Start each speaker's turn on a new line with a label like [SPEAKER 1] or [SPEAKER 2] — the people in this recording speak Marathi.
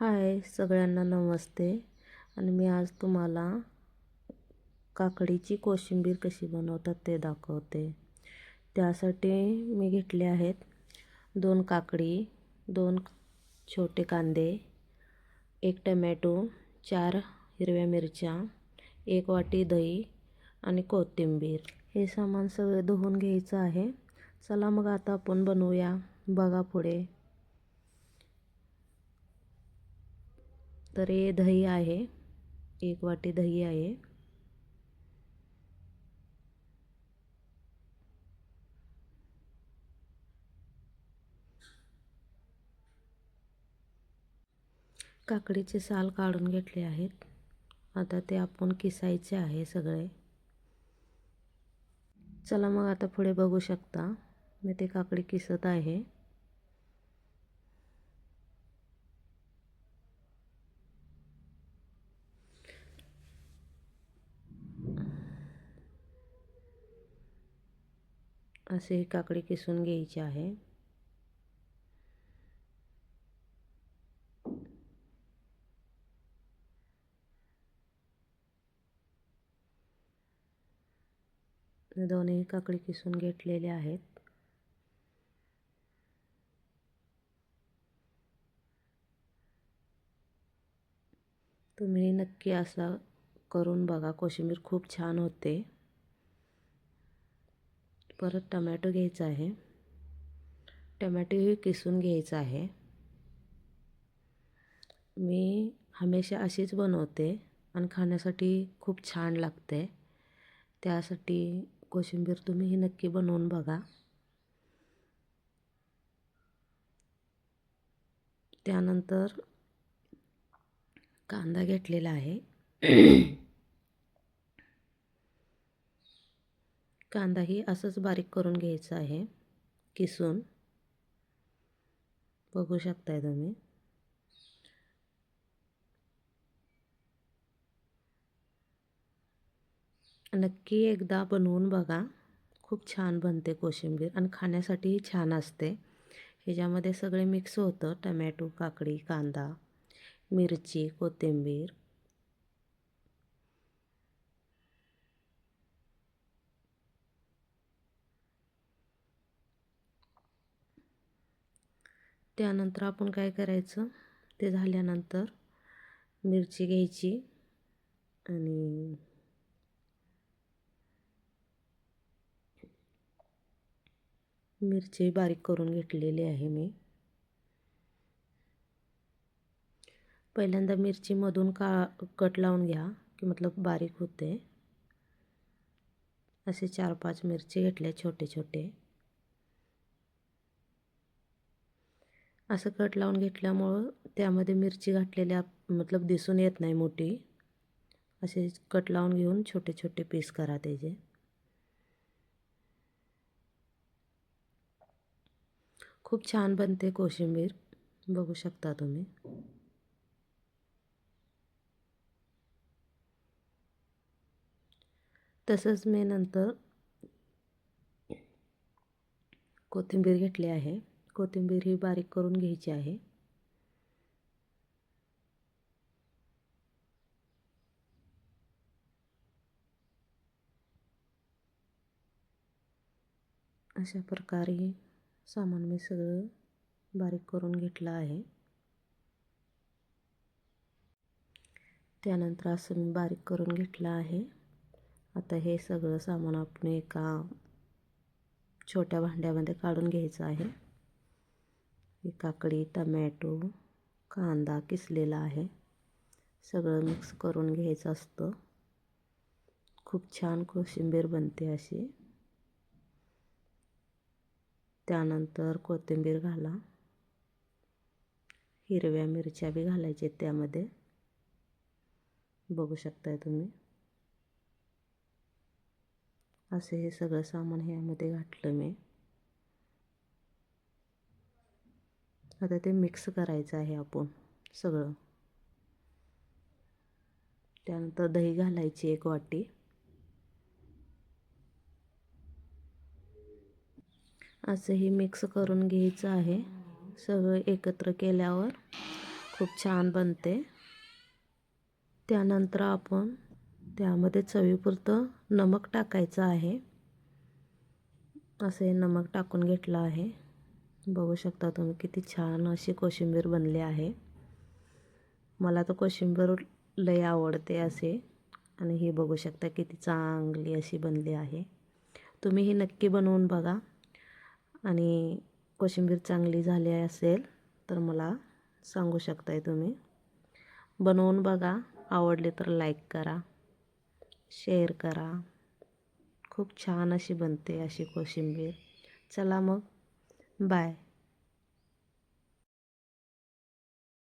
[SPEAKER 1] हाय सगळ्यांना नमस्ते. आणि मी आज तुम्हाला काकडीची कोशिंबीर कशी बनवतात ते दाखवते. त्यासाठी मी घेतले आहेत दोन काकडी दोन छोटे कांदे एक टमॅटो चार हिरव्या मिरच्या एक वाटी दही आणि कोथिंबीर. हे सामान सगळं धुवून घ्यायचं आहे. चला मग आता आपण बनवूया. बघा पुढे. तर हे दही आहे. एक वाटी दही आहे. काकडीचे साल काढून घेतले आहेत. आता ते आपण किसायचे आहे सगळे. चला मग आता पुढे बघू शकता. मी ते काकडी किसत आहे. असे काकडी किसून घ्यायची आहे. दोन्ही काकडी किसून घेतलेले आहेत. तुम्ही नक्की असा करून बघा. कोशिंबीर खूप छान होते. परत टमॅटो घ्यायचा आहे. टमॅटोही किसून घ्यायचा आहे. मी हमेशा अशीच बनवते आणि खाण्यासाठी खूप छान लागते. त्यासाठी कोशिंबीर तुम्हीही नक्की बनवून बघा. त्यानंतर कांदा घेतलेला आहे. कांदाही असंच बारीक करून घ्यायचा आहे. किसून. बघू शकताय तुम्ही. नक्की एकदा बनवून बघा. खूप छान बनते कोशिंबीर आणि खाण्यासाठीही छान असते. ह्याच्यामध्ये सगळे मिक्स होतं. टमॅटो काकडी कांदा मिरची कोथिंबीर त्यानंतर आपण काय करायचं? ते झाल्यानंतर मिरची घ्यायची आणि मिरची बारीक करून घेतलेली आहे मी. पहिल्यांदा मिरचीमधून का कट लावून घ्या की मतलब बारीक होते. असे चार पाच मिरची घेतल्या छोटे छोटे असं कट लावून घेतल्यामुळं त्यामध्ये मिरची घातलेल्या मतलब दिसून येत नाही मोठी. असे कट लावून घेऊन छोटे छोटे पीस करा त्याचे खूप छान बनते कोशिंबीर. बघू शकता तुम्ही. तसंच मी नंतर कोथिंबीर घेतली आहे. कोथिंबीर ही बारीक करून घ्यायची आहे. अशा प्रकारे सामान मी सगळं बारीक करून घेतलं आहे. त्यानंतर असं मी बारीक करून घेतलं आहे. आता हे सगळं सामान आपण एका छोट्या भांड्यामध्ये काढून घ्यायचं आहे. ही काकडी टमॅटो कांदा किसलेला आहे. सगळं मिक्स करून घ्यायचं असतं. खूप छान कोशिंबीर बनते अशी. त्यानंतर कोथिंबीर घाला. हिरव्या मिरच्या बी घालायच्या त्यामध्ये. बघू शकताय तुम्ही. असे हे सगळं सामान ह्यामध्ये घातलं मी. आता ते मिक्स करायचं आहे आपण सगळं. त्यानंतर दही घालायची एक वाटी. असंही मिक्स करून घ्यायचं आहे. सगळं एकत्र केल्यावर खूप छान बनते. त्यानंतर आपण त्यामध्ये चवीपुरतं नमक टाकायचं आहे. असे नमक टाकून घेतलं आहे. बघू शकता तुम्ही किती छान अशी कोशिंबीर बनली आहे. मला तर कोशिंबीर लय आवडते असे. आणि ही बघू शकता किती चांगली अशी बनली आहे. तुम्ही ही नक्की बनवून बघा. आणि कोशिंबीर चांगली झाली असेल तर मला सांगू शकताय तुम्ही. बनवून बघा. आवडली तर लाईक करा. शेअर करा. खूप छान अशी बनते अशी कोशिंबीर. चला मग. 拜。